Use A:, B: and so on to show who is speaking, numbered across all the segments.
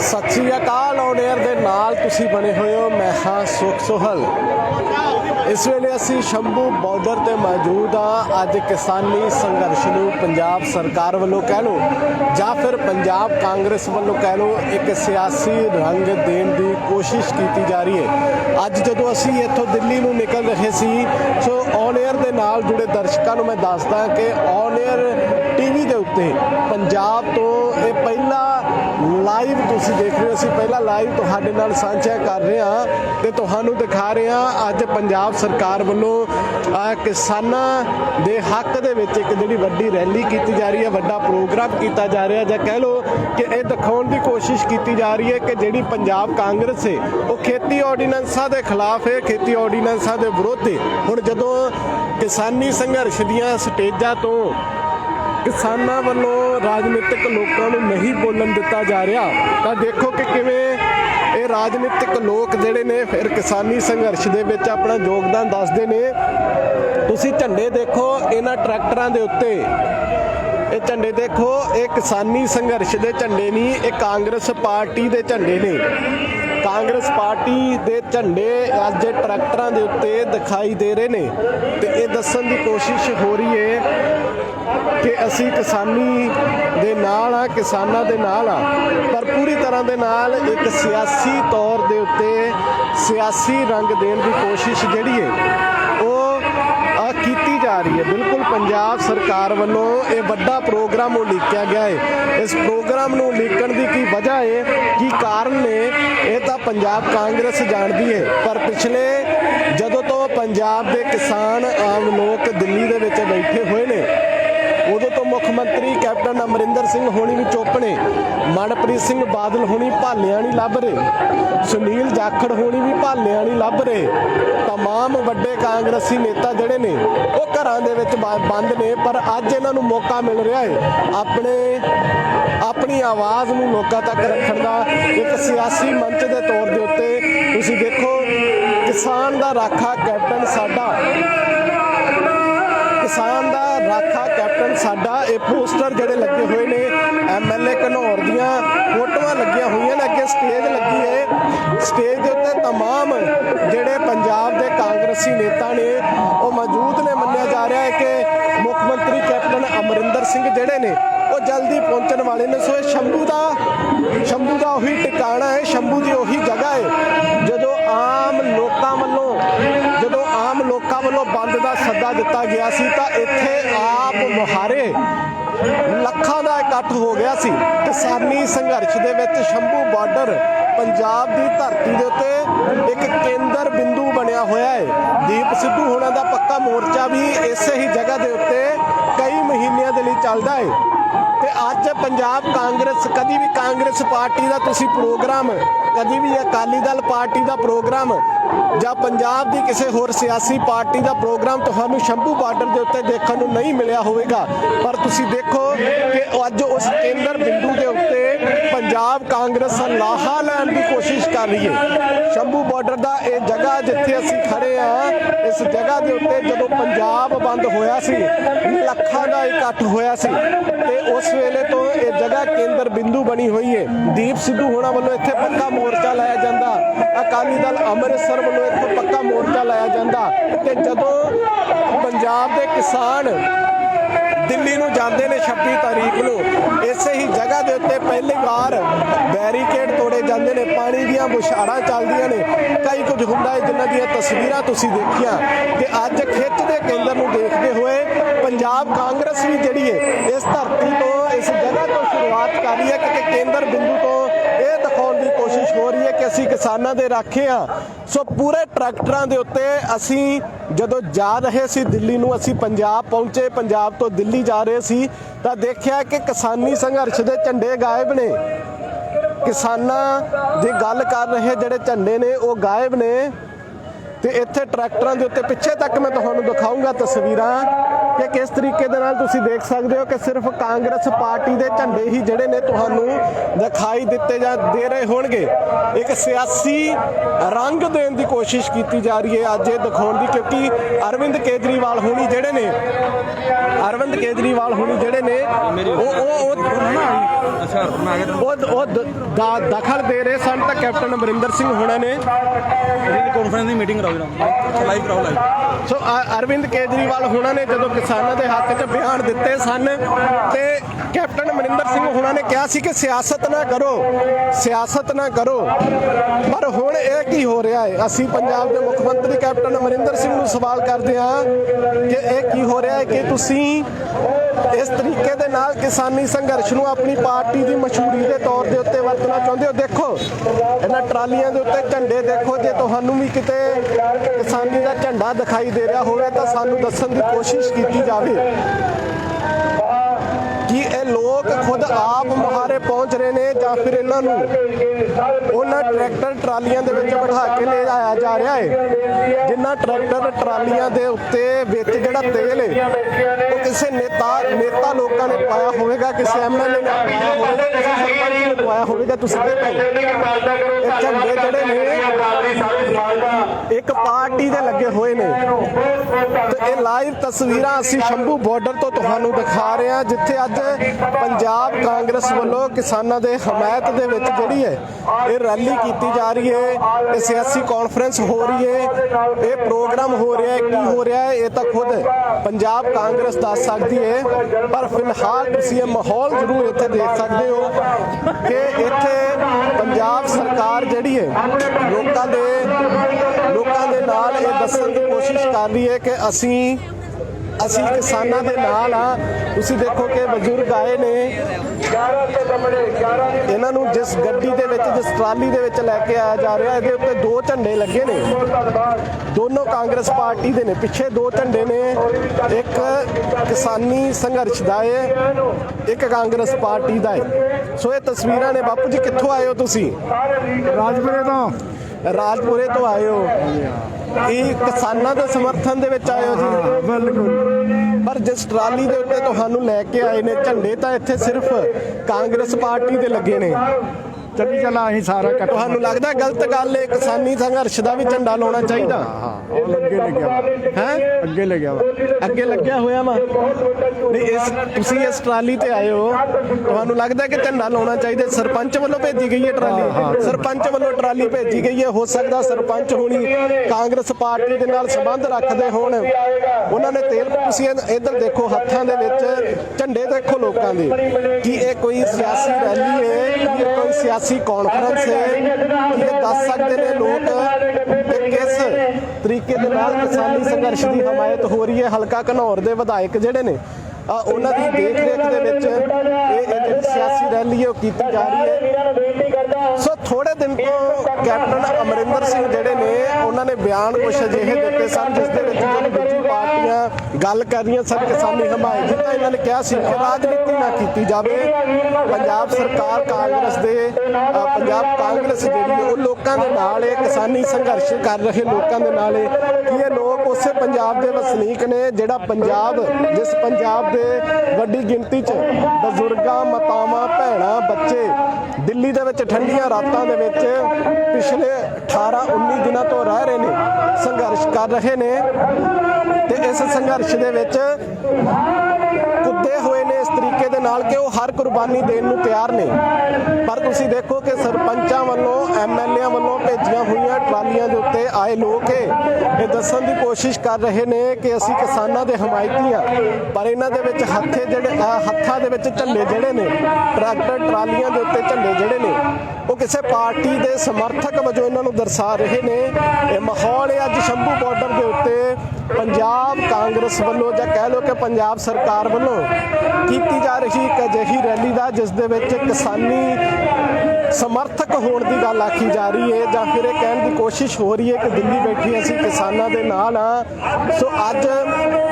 A: ਸਤਿ ਸ਼੍ਰੀ ਅਕਾਲ on air ਦੇ ਨਾਲ ਤੁਸੀਂ ਬਣੇ ਹੋਏ ਹੋ, ਮੈਂ ਹਾਂ ਸੁਖ ਸੋਹਲ। ਇਸ ਵੇਲੇ ਅਸੀਂ ਸ਼ੰਭੂ ਬਾਰਡਰ ਤੇ ਮੌਜੂਦ ਆ ਅੱਜ ਕਿਸਾਨੀ ਸੰਘਰਸ਼ ਨੂੰ ਪੰਜਾਬ ਸਰਕਾਰ ਵੱਲੋਂ ਕਹਿ ਲੋ ਜਾਂ ਫਿਰ ਪੰਜਾਬ ਕਾਂਗਰਸ ਵੱਲੋਂ ਕਹਿ ਲੋ ਇੱਕ ਸਿਆਸੀ ਰੰਗ ਦੇਣ ਦੀ ਕੋਸ਼ਿਸ਼ ਕੀਤੀ ਜਾ ਰਹੀ ਹੈ। ਅੱਜ ਜਦੋਂ ਅਸੀਂ ਇੱਥੋਂ ਦਿੱਲੀ ਨੂੰ ਨਿਕਲ ਰਹੇ ਸੀ, ਸੋ ਔਨ 에ਅਰ ਦੇ ਨਾਲ ਜੁੜੇ ਦਰਸ਼ਕਾਂ ਨੂੰ ਮੈਂ ਦੱਸਦਾ ਕਿ ਔਨ 에ਅਰ ਟੀਵੀ ਦੇ ਉੱਤੇ ਪੰਜਾਬ ਤੋਂ ਇਹ ਪਹਿਲਾ ਲਾਈਵ ਤੁਸੀਂ ਦੇਖ ਰਹੇ ਹੋ, ਅਸੀਂ ਪਹਿਲਾਂ ਲਾਈਵ ਤੁਹਾਡੇ ਨਾਲ ਸਾਂਝਾ ਕਰ ਰਹੇ ਹਾਂ ਤੇ ਤੁਹਾਨੂੰ ਦਿਖਾ ਰਹੇ ਹਾਂ, ਅੱਜ ਪੰਜਾਬ ਸਰਕਾਰ ਵੱਲੋਂ ਕਿਸਾਨਾਂ ਦੇ ਹੱਕ ਦੇ ਵਿੱਚ ਇੱਕ ਜਿਹੜੀ ਵੱਡੀ ਰੈਲੀ ਕੀਤੀ ਜਾ ਰਹੀ ਹੈ, ਵੱਡਾ ਪ੍ਰੋਗਰਾਮ ਕੀਤਾ ਜਾ ਰਿਹਾ ਜਾਂ ਕਹਿ ਲਓ ਕਿ ਇਹ ਦਿਖਾਉਣ ਦੀ ਕੋਸ਼ਿਸ਼ ਕੀਤੀ ਜਾ ਰਹੀ ਹੈ ਕਿ ਜਿਹੜੀ ਪੰਜਾਬ ਕਾਂਗਰਸ ਹੈ, ਉਹ ਖੇਤੀ ਆਰਡੀਨੈਂਸਾਂ ਦੇ ਖਿਲਾਫ ਹੈ, ਖੇਤੀ ਆਰਡੀਨੈਂਸਾਂ ਦੇ ਵਿਰੁੱਧ ਹੈ। ਹੁਣ ਜਦੋਂ ਕਿਸਾਨੀ ਸੰਘਰਸ਼ ਦੀਆਂ ਸਟੇਜਾਂ ਤੋਂ ਕਿਸਾਨਾਂ ਵੱਲੋਂ ਰਾਜਨੀਤਿਕ ਲੋਕਾਂ ਨੂੰ ਨਹੀਂ ਬੋਲਣ ਦਿੱਤਾ ਜਾ ਰਿਹਾ। ਤਾਂ ਦੇਖੋ ਕਿ ਕਿਵੇਂ ਇਹ ਰਾਜਨੀਤਿਕ ਲੋਕ ਜਿਹੜੇ ਨੇ ਫਿਰ ਕਿਸਾਨੀ ਸੰਘਰਸ਼ ਦੇ ਵਿੱਚ ਆਪਣਾ ਯੋਗਦਾਨ ਦੱਸਦੇ ਨੇ। ਤੁਸੀਂ ਝੰਡੇ ਦੇਖੋ ਇਹਨਾਂ ਟਰੈਕਟਰਾਂ ਦੇ ਉੱਤੇ। ਇਹ ਝੰਡੇ ਦੇਖੋ, ਇਹ ਕਿਸਾਨੀ ਸੰਘਰਸ਼ ਦੇ ਝੰਡੇ ਨਹੀਂ, ਇਹ ਕਾਂਗਰਸ ਪਾਰਟੀ ਦੇ ਝੰਡੇ ਨੇ। ਕਾਂਗਰਸ ਪਾਰਟੀ ਦੇ ਝੰਡੇ ਅੱਜ ਟਰੈਕਟਰਾਂ ਦੇ ਉੱਤੇ ਦਿਖਾਈ ਦੇ ਰਹੇ ਨੇ। ਤੇ ਇਹ ਦੱਸਣ ਦੀ ਕੋਸ਼ਿਸ਼ ਹੋ ਰਹੀ ਹੈ ਕਿ ਅਸੀਂ ਕਿਸਾਨੀ ਦੇ ਨਾਲ ਆ, ਕਿਸਾਨਾਂ ਦੇ ਨਾਲ ਆ, ਪਰ ਪੂਰੀ ਤਰ੍ਹਾਂ ਦੇ ਨਾਲ ਇੱਕ ਸਿਆਸੀ ਤੌਰ ਦੇ ਉੱਤੇ ਸਿਆਸੀ ਰੰਗ ਦੇਣ ਦੀ ਕੋਸ਼ਿਸ਼ ਜਿਹੜੀ ਹੈ, ਉਹ ਕੀਤੀ ਜਾ ਰਹੀ ਹੈ। ਬਿਲਕੁਲ ਪੰਜਾਬ ਸਰਕਾਰ ਵੱਲੋਂ ਇਹ ਵੱਡਾ ਪ੍ਰੋਗਰਾਮ ਉਲੀਕਿਆ ਗਿਆ ਹੈ। ਇਸ ਪ੍ਰੋਗਰਾਮ ਨੂੰ ਉਲੀਕਣ ਦੀ ਕੀ ਵਜ੍ਹਾ ਹੈ, ਕੀ ਕਾਰਨ ਨੇ, ਇਹ ਤਾਂ ਪੰਜਾਬ ਕਾਂਗਰਸ ਜਾਣਦੀ ਹੈ। ਪਰ ਪਿਛਲੇ ਜਦੋਂ ਤੋਂ ਪੰਜਾਬ ਦੇ ਕਿਸਾਨ ਆਮ ਲੋਕ ਦਿੱਲੀ ਦੇ ਵਿੱਚ ਬੈਠੇ ਹੋਏ ਨੇ ਉਦੋਂ ਤੋਂ ਮੁੱਖ ਮੰਤਰੀ ਕੈਪਟਨ ਅਮਰਿੰਦਰ ਸਿੰਘ ਹੋਣੀ ਵੀ ਚੁੱਪ ਨੇ ਮਨਪ੍ਰੀਤ ਸਿੰਘ ਬਾਦਲ ਹੋਣੀ ਭਾਲਿਆਂ ਨਹੀਂ ਲੱਭ ਰਹੇ ਸੁਨੀਲ ਜਾਖੜ ਹੋਣੀ ਵੀ ਭਾਲਿਆਂ ਨਹੀਂ ਲੱਭ ਰਹੇ तमाम ਵੱਡੇ ਕਾਂਗਰਸੀ ਨੇਤਾ ਜਿਹੜੇ ਨੇ ਉਹ ਘਰਾਂ ਦੇ ਵਿੱਚ ਬ- ਬੰਦ ਨੇ ਪਰ ਅੱਜ ਇਹਨਾਂ ਨੂੰ ਮੌਕਾ ਮਿਲ ਰਿਹਾ ਹੈ ਆਪਣੇ ਆਪਣੀ ਆਵਾਜ਼ ਨੂੰ ਲੋਕਾਂ ਤੱਕ ਰੱਖਣ ਦਾ ਇੱਕ ਸਿਆਸੀ ਮੰਚ ਦੇ ਤੌਰ ਦੇ ਉੱਤੇ ਤੁਸੀਂ ਦੇਖੋ ਕਿਸਾਨ ਦਾ ਰਾਖਾ ਕੈਪਟਨ ਸਾਡਾ ਕਿਸਾਨ ਦਾ ਰਾਖਾ ਕੈਪਟਨ ਸਾਡਾ ਇਹ ਪੋਸਟਰ ਜਿਹੜੇ ਲੱਗੇ ਹੋਏ ਨੇ ਐਮਐਲਏ ਘਨੌਰ ਦੀਆਂ ਫੋਟੋਆਂ ਲੱਗੀਆਂ ਹੋਈਆਂ ਨੇ ਅੱਗੇ ਸਟੇਜ ਲੱਗੀ ਹੈ ਸਟੇਜ ਦੇ ਉੱਤੇ तमाम ਜਿਹੜੇ ਪੰਜਾਬ ਦੇ ਕਾਂਗਰਸੀ ਨੇਤਾ ਨੇ ਉਹ ਮੌਜੂਦ ਨੇ ਮੰਨਿਆ ਜਾ ਰਿਹਾ ਹੈ ਕਿ ਮੁੱਖ ਮੰਤਰੀ ਕੈਪਟਨ ਅਮਰਿੰਦਰ ਸਿੰਘ ਜਿਹੜੇ ਨੇ ਉਹ ਜਲਦੀ ਪਹੁੰਚਣ ਵਾਲੇ ਨੇ ਸੋ ਇਹ ਸ਼ੰਭੂ ਦਾ ਸ਼ੰਭੂ ਦਾ ਉਹੀ ਟਿਕਾਣਾ ਹੈ ਸ਼ੰਭੂ ਦੀ ਉਹੀ ਜਗ੍ਹਾ ਹੈ ਦਾ ਦਿੱਤਾ ਗਿਆ ਸੀ ਤਾਂ ਇੱਥੇ ਆਪ ਮੁਹਾਰੇ ਲੱਖਾਂ ਦਾ ਇਕੱਠ ਹੋ ਗਿਆ ਸੀ। ਕਿਸਾਨੀ ਸੰਘਰਸ਼ ਦੇ ਵਿੱਚ ਸ਼ੰਭੂ ਬਾਰਡਰ ਪੰਜਾਬ ਦੀ ਧਰਤੀ ਦੇ ਉੱਤੇ ਇੱਕ ਕੇਂਦਰ ਬਿੰਦੂ ਬਣਿਆ ਹੋਇਆ ਹੈ। ਦੀਪ ਸਿੱਧੂ ਹੋਣਾ ਦਾ ਪੱਕਾ ਮੋਰਚਾ ਵੀ ਇਸੇ ਹੀ ਜਗ੍ਹਾ ਦੇ ਉੱਤੇ ਕਈ ਮਹੀਨਿਆਂ ਦੇ ਲਈ ਚੱਲਦਾ ਹੈ। ਤੇ ਅੱਜ ਪੰਜਾਬ ਕਾਂਗਰਸ, ਕਦੀ ਵੀ ਕਾਂਗਰਸ ਪਾਰਟੀ ਦਾ ਤੁਸੀਂ ਪ੍ਰੋਗਰਾਮ, ਕਦੀ ਵੀ ਅਕਾਲੀ ਦਲ ਪਾਰਟੀ ਦਾ ਪ੍ਰੋਗਰਾਮ ਜਾਂ ਪੰਜਾਬ ਦੀ ਕਿਸੇ ਹੋਰ ਸਿਆਸੀ ਪਾਰਟੀ ਦਾ ਪ੍ਰੋਗਰਾਮ ਤੁਹਾਨੂੰ ਸ਼ੰਭੂ ਬਾਰਡਰ ਦੇ ਉੱਤੇ ਦੇਖਣ ਨੂੰ ਨਹੀਂ ਮਿਲਿਆ ਹੋਵੇਗਾ। ਪਰ ਤੁਸੀਂ ਦੇਖੋ ਕਿ ਅੱਜ ਉਸ ਕੇਂਦਰ ਬਿੰਦੂ ਦੇ ਉੱਤੇ ਪੰਜਾਬ ਕਾਂਗਰਸ ਲਾਹਾ ਲੈਣ ਦੀ ਕੋਸ਼ਿਸ਼ ਕਰ ਰਹੀ ਹੈ। ਸ਼ੰਭੂ ਬਾਰਡਰ ਦਾ ਇਹ ਜਗ੍ਹਾ ਜਿੱਥੇ ਅਸੀਂ ਖੜੇ ਆ, ਇਸ ਜਗ੍ਹਾ ਦੇ ਉੱਤੇ ਜਦੋਂ ਪੰਜਾਬ ਬੰਦ ਹੋਇਆ ਸੀ, ਲੱਖਾਂ ਦਾ ਇਕੱਠ ਹੋਇਆ ਸੀ। ਤੇ ਉਸ ਵੇਲੇ ਤੋਂ ਇਹ ਜਗ੍ਹਾ ਕੇਂਦਰ ਬਿੰਦੂ ਬਣੀ ਹੋਈ ਹੈ। ਦੀਪ ਸਿੱਧੂ ਹੋਣਾ ਵੱਲੋਂ ਇੱਥੇ ਪੱਕਾ ਮੋਰਚਾ ਲਾਇਆ ਜਾਂਦਾ। ਅਕਾਲੀ ਦਲ ਅੰਮ੍ਰਿਤਸਰ ਵੱਲੋਂ ਇੱਕ ਪੱਕਾ ਮੋਰਚਾ ਲਾਇਆ ਜਾਂਦਾ ਤੇ ਜਦੋਂ ਪੰਜਾਬ ਦੇ ਕਿਸਾਨ ਦਿੱਲੀ ਨੂੰ ਜਾਂਦੇ ਨੇ 26 ਤਾਰੀਖ ਨੂੰ, ਇਸੇ ਹੀ ਜਗ੍ਹਾ ਦੇ ਉੱਤੇ ਪਹਿਲੀ ਵਾਰ ਬੈਰੀਕੇਡ ਤੋੜੇ ਜਾਂਦੇ ਨੇ, ਪਾਣੀ ਦੀਆਂ ਬੁਛਾੜਾਂ ਚੱਲਦੀਆਂ ਨੇ। ਕਈ ਕੁਝ ਹੁੰਦਾ ਹੈ ਜਿਨ੍ਹਾਂ ਦੀਆਂ ਤਸਵੀਰਾਂ ਤੁਸੀਂ ਦੇਖੀਆਂ ਕਿ ਅੱਜ ਖਿੱਚ ਦੇ ਕੇਂਦਰ ਨੂੰ ਦੇਖਦੇ ਹੋਏ ਪੰਜਾਬ ਕਾਂਗਰਸ ਵੀ ਜਿਹੜੀ ਹੈ ਇਸ ਧਰਤੀ ਤੋਂ, ਇਸ ਜਗ੍ਹਾ ਤੋਂ ਸ਼ੁਰੂਆਤ ਕਰ ਰਹੀ ਹੈ ਕਿ ਕੇਂਦਰ ਬਿੰਦੂ ਤੋਂ ਕੋਸ਼ਿਸ਼ ਹੋ ਰਹੀ ਹੈ ਕਿ ਅਸੀਂ ਕਿਸਾਨਾਂ ਦੇ ਰਾਖੇ ਆ ਸੋ ਪੂਰੇ ਟਰੈਕਟਰਾਂ ਦੇ ਉੱਤੇ ਅਸੀਂ ਜਦੋਂ ਜਾ ਰਹੇ ਸੀ ਦਿੱਲੀ ਨੂੰ, ਅਸੀਂ ਪੰਜਾਬ ਪਹੁੰਚੇ, ਪੰਜਾਬ ਤੋਂ ਦਿੱਲੀ ਜਾ ਰਹੇ ਸੀ, ਤਾਂ ਦੇਖਿਆ ਕਿ ਕਿਸਾਨੀ ਸੰਘਰਸ਼ ਦੇ ਝੰਡੇ ਗਾਇਬ ਨੇ। ਕਿਸਾਨਾਂ ਦੀ ਗੱਲ ਕਰ ਰਹੇ ਜਿਹੜੇ ਝੰਡੇ ਨੇ, ਉਹ ਗਾਇਬ ਨੇ। ਤੇ ਇੱਥੇ ਟਰੈਕਟਰਾਂ ਦੇ ਉੱਤੇ ਪਿੱਛੇ ਤੱਕ ਮੈਂ ਤੁਹਾਨੂੰ ਦਿਖਾਉਂਗਾ ਤਸਵੀਰਾਂ ਕਿ ਕਿਸ ਤਰੀਕੇ ਦੇ ਨਾਲ ਤੁਸੀਂ ਦੇਖ ਸਕਦੇ ਹੋ ਕਿ ਸਿਰਫ ਕਾਂਗਰਸ ਪਾਰਟੀ ਦੇ ਝੰਡੇ ਹੀ ਜਿਹੜੇ ਨੇ ਤੁਹਾਨੂੰ ਦਿਖਾਈ ਦਿੱਤੇ ਜਾਂ ਦੇ ਰਹੇ ਹੋਣਗੇ। ਇੱਕ ਸਿਆਸੀ ਰੰਗ ਦੇਣ ਦੀ ਕੋਸ਼ਿਸ਼ ਕੀਤੀ ਜਾ ਰਹੀ ਹੈ ਅੱਜ ਇਹ ਦਿਖਾਉਣ ਦੀ, ਕਿਉਂਕਿ ਅਰਵਿੰਦ ਕੇਜਰੀਵਾਲ ਹੋਣੀ ਜਿਹੜੇ ਨੇ, ਅਰਵਿੰਦ ਕੇਜਰੀਵਾਲ ਹੋਣੀ ਜਿਹੜੇ ਨੇ, ਉਹ ਉਹ ਉਹ ਉਹ ਦਾ ਦਖਲ ਦੇ ਰਹੇ ਸਨ ਤਾਂ ਕੈਪਟਨ ਅਮਰਿੰਦਰ ਸਿੰਘ ਹੋਣਾ ਨੇ।
B: ਕਾਨਫਰੰਸ ਦੀ ਮੀਟਿੰਗ ਲਾਈਵ ਕਰਾਓ ਲਾਈਵ
A: ਸੋ ਅਰਵਿੰਦ ਕੇਜਰੀਵਾਲ ਹੋਣਾ ਨੇ ਜਦੋਂ ਕਿਸਾਨਾਂ ਦੇ ਹੱਕ 'ਚ ਬਿਆਨ ਦਿੱਤੇ ਸਨ ਤੇ ਕੈਪਟਨ ਅਮਰਿੰਦਰ ਸਿੰਘ ਹੋਣਾ ਨੇ ਕਿਹਾ ਸੀ ਕਿ ਸਿਆਸਤ ਨਾ ਕਰੋ, ਸਿਆਸਤ ਨਾ ਕਰੋ। ਪਰ ਹੁਣ ਇਹ ਕੀ ਹੋ ਰਿਹਾ ਹੈ? ਅਸੀਂ ਪੰਜਾਬ ਦੇ ਮੁੱਖ ਮੰਤਰੀ ਕੈਪਟਨ ਅਮਰਿੰਦਰ ਸਿੰਘ ਨੂੰ ਸਵਾਲ ਕਰਦੇ ਹਾਂ ਕਿ ਇਹ ਕੀ ਹੋ ਰਿਹਾ ਹੈ ਕਿ ਤੁਸੀਂ ਇਸ ਤਰੀਕੇ ਦੇ ਨਾਲ ਕਿਸਾਨੀ ਸੰਘਰਸ਼ ਨੂੰ ਆਪਣੀ ਪਾਰਟੀ ਦੀ ਮਸ਼ਹੂਰੀ ਦੇ ਤੌਰ ਦੇ ਉੱਤੇ ਵਰਤਣਾ ਚਾਹੁੰਦੇ ਹੋ? ਦੇਖੋ, ਇਹਨਾਂ ਟਰਾਲੀਆਂ ਦੇ ਉੱਤੇ ਝੰਡੇ ਦੇਖੋ, ਜੇ ਤੁਹਾਨੂੰ ਵੀ ਕਿਤੇ ਕਿਸਾਨੀ ਦਾ ਝੰਡਾ ਦਿਖਾਈ ਦੇ ਰਿਹਾ ਹੋਵੇ ਤਾਂ ਸਾਨੂੰ ਦੱਸਣ ਦੀ ਕੋਸ਼ਿਸ਼ ਕੀਤੀ ਜਾਵੇ ਕਿ ਇਹ ਲੋਕ ਖੁਦ ਆਪ ਮੁਹਾਰੇ ਪਹੁੰਚ ਰਹੇ ਨੇ ਜਾਂ ਫਿਰ ਇਹਨਾਂ ਨੂੰ ਉਹਨਾਂ ਟਰੈਕਟਰ ਟਰਾਲੀਆਂ ਦੇ ਵਿੱਚ ਬਿਠਾ ਕੇ ਲੈ ਜਾਇਆ ਜਾ ਰਿਹਾ ਹੈ। ਜਿਨ੍ਹਾਂ ਟਰੈਕਟਰ ਟਰਾਲੀਆਂ ਦੇ ਉੱਤੇ ਵਿੱਚ ਜਿਹੜਾ ਤੇਲ ਹੈ, ਉਹ ਕਿਸੇ ਨੇਤਾ ਨੇਤਾ ਲੋਕਾਂ ਨੇ ਪਾਇਆ ਹੋਵੇਗਾ, ਕਿਸੇ ਐਮਐਲਏ ਨੇ ਪਾਇਆ ਹੋਵੇਗਾ, ਕਿਸੇ ਸਰਪੰਚ ਨੇ ਪਾਇਆ ਹੋਵੇਗਾ, ਤੁਸੀਂ ਦੇਖੋ ਇਹ ਝੰਡੇ ਜਿਹੜੇ ਨੇ, ਇੱਕ ਪਾਰਟੀ ਦੇ ਲੱਗੇ ਹੋਏ ਨੇ। ਤੇ ਇਹ ਲਾਈਵ ਤਸਵੀਰਾਂ ਅਸੀਂ ਸ਼ੰਭੂ ਬਾਰਡਰ ਤੋਂ ਤੁਹਾਨੂੰ ਦਿਖਾ ਰਹੇ ਹਾਂ, ਜਿੱਥੇ ਅੱਜ ਪੰਜਾਬ ਕਾਂਗਰਸ ਵੱਲੋਂ ਕਿਸਾਨਾਂ ਦੇ ਹਮਾਇਤ ਦੇ ਵਿੱਚ ਜਿਹੜੀ ਹੈ ਇਹ ਰੈਲੀ ਕੀਤੀ ਜਾ ਰਹੀ ਹੈ, ਇਹ ਸਿਆਸੀ ਕਾਨਫਰੰਸ ਹੋ ਰਹੀ ਹੈ, ਇਹ ਪ੍ਰੋਗਰਾਮ ਹੋ ਰਿਹਾ ਹੈ, ਕੀ ਹੋ ਰਿਹਾ ਹੈ, ਇਹ ਤਾਂ ਖੁਦ ਪੰਜਾਬ ਕਾਂਗਰਸ ਦੱਸ ਸਕਦੀ ਹੈ, ਪਰ ਫਿਲਹਾਲ ਤੁਸੀਂ ਇਹ ਮਾਹੌਲ ਜ਼ਰੂਰ ਇੱਥੇ ਦੇਖ ਸਕਦੇ ਹੋ ਕਿ ਇੱਥੇ ਪੰਜਾਬ ਸਰਕਾਰ ਜਿਹੜੀ ਹੈ ਲੋਕਾਂ ਦੇ ਲੋਕਾਂ ਦੇ ਨਾਲ ਇਹ ਦੱਸਣ ਦੀ ਕੋਸ਼ਿਸ਼ ਕਰ ਰਹੀ ਹੈ ਕਿ ਅਸੀਂ ਅਸੀਂ ਕਿਸਾਨਾਂ ਦੇ ਨਾਲ ਆ। ਤੁਸੀਂ ਦੇਖੋ ਕਿ ਬਜ਼ੁਰਗ ਆਏ ਨੇ। ਇਹਨਾਂ ਨੂੰ ਜਿਸ ਗੱਡੀ ਦੇ ਵਿੱਚ ਜਿਸ ਟਰਾਲੀ ਦੇ ਵਿੱਚ ਲੈ ਕੇ ਆਇਆ ਜਾ ਰਿਹਾ ਇਹਦੇ ਉੱਤੇ ਦੋ ਝੰਡੇ ਲੱਗੇ ਨੇ। ਦੋਨੋਂ ਕਾਂਗਰਸ ਪਾਰਟੀ ਦੇ ਨੇ। ਪਿੱਛੇ ਦੋ ਝੰਡੇ ਨੇ। ਇੱਕ ਕਿਸਾਨੀ ਸੰਘਰਸ਼ ਦਾ ਹੈ ਇੱਕ ਕਾਂਗਰਸ ਪਾਰਟੀ ਦਾ ਹੈ ਸੋ ਇਹ ਤਸਵੀਰਾਂ ਨੇ। ਬਾਪੂ ਜੀ ਕਿੱਥੋਂ ਆਏ ਹੋ ਤੁਸੀਂ?
C: ਰਾਜਪੁਰੇ ਤੋਂ।
A: ਰਾਜਪੁਰੇ ਤੋਂ ਆਏ ਹੋ। ਇਹ ਕਿਸਾਨਾਂ ਦੇ ਸਮਰਥਨ ਦੇ ਵਿੱਚ ਆਏ ਹੋ ਜੀ?
C: ਬਿਲਕੁਲ।
A: ਪਰ ਜਿਸ ਟਰਾਲੀ ਦੇ ਉੱਤੇ ਤੁਹਾਨੂੰ ਲੈ ਕੇ ਆਏ ਨੇ ਝੰਡੇ ਤਾਂ ਇੱਥੇ ਸਿਰਫ ਕਾਂਗਰਸ ਪਾਰਟੀ ਦੇ ਲੱਗੇ ਨੇ।
C: ਚੱਲੀ ਚਲਾ ਅਸੀਂ ਸਾਰਾ ਇਕੱਠਾ
A: ਤੁਹਾਨੂੰ ਲੱਗਦਾ ਗਲਤ ਗੱਲ ਹੈ ਕਿਸਾਨੀ ਸੰਘਰਸ਼ ਦਾ ਵੀ ਝੰਡਾ ਲਾਉਣਾ ਚਾਹੀਦਾ?
C: ਹਾਂ ਉਹ ਅੱਗੇ ਲੱਗਿਆ
A: ਹੈ?
C: ਅੱਗੇ ਲੱਗਿਆ ਵਾ।
A: ਅੱਗੇ ਲੱਗਿਆ ਹੋਇਆ ਵਾ। ਨਹੀਂ ਇਸ ਤੁਸੀਂ ਇਸ ਟਰਾਲੀ ਤੇ ਆਏ ਹੋ। ਤੁਹਾਨੂੰ ਲੱਗਦਾ ਕਿ ਝੰਡਾ ਲਾਉਣਾ ਚਾਹੀਦਾ? ਸਰਪੰਚ ਵੱਲੋਂ ਭੇਜੀ ਗਈ ਹੈ ਟਰਾਲੀ? ਸਰਪੰਚ ਵੱਲੋਂ ਟਰਾਲੀ ਭੇਜੀ ਗਈ ਹੈ? ਹੋ ਸਕਦਾ ਸਰਪੰਚ ਹੋਣੀ ਕਾਂਗਰਸ ਪਾਰਟੀ ਦੇ ਨਾਲ ਸੰਬੰਧ ਰੱਖਦੇ ਹੋਣ। ਉਹਨਾਂ ਨੇ ਤੇਲ ਤੁਸੀਂ ਇੱਧਰ ਦੇਖੋ ਹੱਥਾਂ ਦੇ ਵਿੱਚ ਝੰਡੇ ਦੇਖੋ ਲੋਕਾਂ ਦੇ। ਕੀ ਇਹ ਕੋਈ ਸਿਆਸੀ ਰੈਲੀ ਹੈ ਕੋਈ ਸਿਆਸੀ ਕਾਨਫਰੰਸ ਹੈ ਇਹ ਦੱਸ ਸਕਦੇ ਨੇ ਲੋਕ ਕਿ ਕਿਸ ਤਰੀਕੇ ਦੇ ਨਾਲ ਕਿਸਾਨੀ ਸੰਘਰਸ਼ ਦੀ ਹਮਾਇਤ ਹੋ ਰਹੀ ਹੈ। ਹਲਕਾ ਘਨੌਰ ਦੇ ਵਿਧਾਇਕ ਜਿਹੜੇ ਨੇ ਆ ਉਹਨਾਂ ਦੀ ਦੇਖ ਰੇਖ ਦੇ ਵਿੱਚ ਇਹ ਜਿਹੜੀ ਸਿਆਸੀ ਰੈਲੀ ਹੈ ਉਹ ਕੀਤੀ ਜਾ ਰਹੀ ਹੈ। ਸੋ ਥੋੜੇ ਦਿਨ ਤੋਂ ਕੈਪਟਨ ਅਮਰਿੰਦਰ ਸਿੰਘ ਜਿਹੜੇ ਨੇ ਉਹਨਾਂ ਨੇ ਬਿਆਨ ਕੁਝ ਅਜਿਹੇ ਦਿੱਤੇ ਸਨ ਜਿਸ ਦੇ ਵਿੱਚ ਗੱਲ ਕਰ ਰਹੀਆਂ ਸਨ ਕਿਸਾਨੀ ਹਮਾਇਤ ਦੀ ਤਾਂ ਇਹਨਾਂ ਨੇ ਕਿਹਾ ਸੀ ਕਿ ਰਾਜਨੀਤੀ ਨਾ ਕੀਤੀ ਜਾਵੇ। ਪੰਜਾਬ ਸਰਕਾਰ ਕਾਂਗਰਸ ਦੇ ਪੰਜਾਬ ਕਾਂਗਰਸ ਜਿਹੜੀ ਉਹ ਲੋਕਾਂ ਦੇ ਨਾਲ ਹੈ, ਕਿਸਾਨੀ ਸੰਘਰਸ਼ ਕਰ ਰਹੇ ਲੋਕਾਂ ਦੇ ਨਾਲ ਹੈ। ਕਿ ਇਹ ਲੋਕ ਉਸੇ ਪੰਜਾਬ ਦੇ ਵਸਨੀਕ ਨੇ ਜਿਹੜਾ ਪੰਜਾਬ, ਜਿਸ ਪੰਜਾਬ ਦੇ ਵੱਡੀ ਗਿਣਤੀ 'ਚ ਬਜ਼ੁਰਗਾਂ, ਮਾਤਾਵਾਂ, ਭੈਣਾਂ, ਬੱਚੇ ਦਿੱਲੀ ਦੇ ਵਿੱਚ ਠੰਡੀਆਂ ਰਾਤਾਂ ਦੇ ਵਿੱਚ ਪਿਛਲੇ 18 19 ਦਿਨਾਂ ਤੋਂ ਰਹਿ ਰਹੇ ਨੇ, ਸੰਘਰਸ਼ ਕਰ ਰਹੇ ਨੇ। ਤੇ ਇਸ ਸੰਘਰਸ਼ ਦੇ ਵਿੱਚ ਕੁੱਦੇ ਹੋਏ ਨੇ ਇਸ ਤਰੀਕੇ ਦੇ ਨਾਲ ਕਿ ਉਹ ਹਰ ਕੁਰਬਾਨੀ ਦੇਣ ਨੂੰ ਤਿਆਰ ਨੇ। ਪਰ ਤੁਸੀਂ ਦੇਖੋ ਕਿ ਸਰਪੰਚਾਂ ਵੱਲੋਂ ਐਮਐਲਏਆਂ ਵੱਲੋਂ ਭੇਜੀਆਂ ਹੋਈਆਂ ਟਰਾਲੀਆਂ ਦੇ ਉੱਤੇ ਆਏ ਲੋਕ ਇਹ ਦੱਸਣ ਦੀ ਕੋਸ਼ਿਸ਼ ਕਰ ਰਹੇ ਨੇ ਕਿ ਅਸੀਂ ਕਿਸਾਨਾਂ ਦੇ ਹਮਾਇਤੀ ਆ ਪਰ ਇਹਨਾਂ ਦੇ ਵਿੱਚ ਹੱਥੇ ਜਿਹੜੇ ਹੱਥਾਂ ਦੇ ਵਿੱਚ ਝੱਲੇ ਜਿਹੜੇ ਨੇ, ਟਰੈਕਟਰ ਟਰਾਲੀਆਂ ਦੇ ਉੱਤੇ ਝੱਲੇ ਜਿਹੜੇ ਨੇ, ਉਹ ਕਿਸੇ ਪਾਰਟੀ ਦੇ ਸਮਰਥਕ ਵਜੋਂ ਇਹਨਾਂ ਨੂੰ ਦਰਸਾ ਰਹੇ ਨੇ। ਇਹ ਮਾਹੌਲ ਹੈ ਅੱਜ ਸ਼ੰਭੂ ਬਾਰਡਰ ਦੇ ਉੱਤੇ। ਪੰਜਾਬ ਕਾਂਗਰਸ ਵੱਲੋਂ ਜਾਂ ਕਹਿ ਲਓ ਕਿ ਪੰਜਾਬ ਸਰਕਾਰ ਵੱਲੋਂ ਕੀਤੀ ਜਾ ਰਹੀ ਇੱਕ ਅਜਿਹੀ ਰੈਲੀ ਦਾ, ਜਿਸ ਦੇ ਵਿੱਚ ਕਿਸਾਨੀ ਸਮਰਥਕ ਹੋਣ ਦੀ ਗੱਲ ਆਖੀ ਜਾ ਰਹੀ ਹੈ ਜਾਂ ਫਿਰ ਇਹ ਕਹਿਣ ਦੀ ਕੋਸ਼ਿਸ਼ ਹੋ ਰਹੀ ਹੈ ਕਿ ਦਿੱਲੀ ਬੈਠੀ ਅਸੀਂ ਕਿਸਾਨਾਂ ਦੇ ਨਾਲ ਆ ਸੋ ਅੱਜ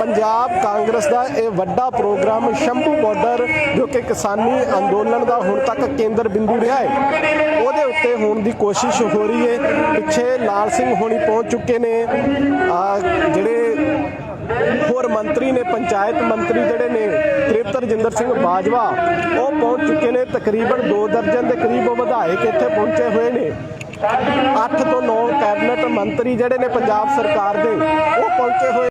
A: ਪੰਜਾਬ ਕਾਂਗਰਸ ਦਾ ਇਹ ਵੱਡਾ ਪ੍ਰੋਗਰਾਮ ਸ਼ੰਭੂ ਬਾਰਡਰ, ਜੋ ਕਿ ਕਿਸਾਨੀ ਅੰਦੋਲਨ ਦਾ ਹੁਣ ਤੱਕ ਕੇਂਦਰ ਬਿੰਦੂ ਰਿਹਾ ਹੈ, ਉਹਦੇ ਉੱਤੇ ਹੋਣ ਦੀ ਕੋਸ਼ਿਸ਼ ਹੋ ਰਹੀ ਹੈ। ਪਿੱਛੇ ਲਾਲ ਸਿੰਘ ਹੋਣੀ ਪਹੁੰਚ ਚੁੱਕੇ ਨੇ। ਜਿਹੜੇ ਹੋਰ ਮੰਤਰੀ ਨੇ, ਪੰਚਾਇਤ ਮੰਤਰੀ ਜਿਹੜੇ ਨੇ, ਤ੍ਰਿਪਤ ਰਜਿੰਦਰ ਸਿੰਘ ਬਾਜਵਾ, ਉਹ ਪਹੁੰਚ ਚੁੱਕੇ ਨੇ ਤਕਰੀਬਨ 2 ਦਰਜਨ ਦੇ ਕਰੀਬ ਉਹ ਵਿਧਾਇਕ ਇੱਥੇ ਪਹੁੰਚੇ ਹੋਏ ਨੇ। 8 ਤੋਂ 9 ਕੈਬਨਿਟ ਮੰਤਰੀ ਜਿਹੜੇ ਨੇ ਪੰਜਾਬ ਸਰਕਾਰ ਦੇ, ਉਹ ਪਹੁੰਚੇ ਹੋਏ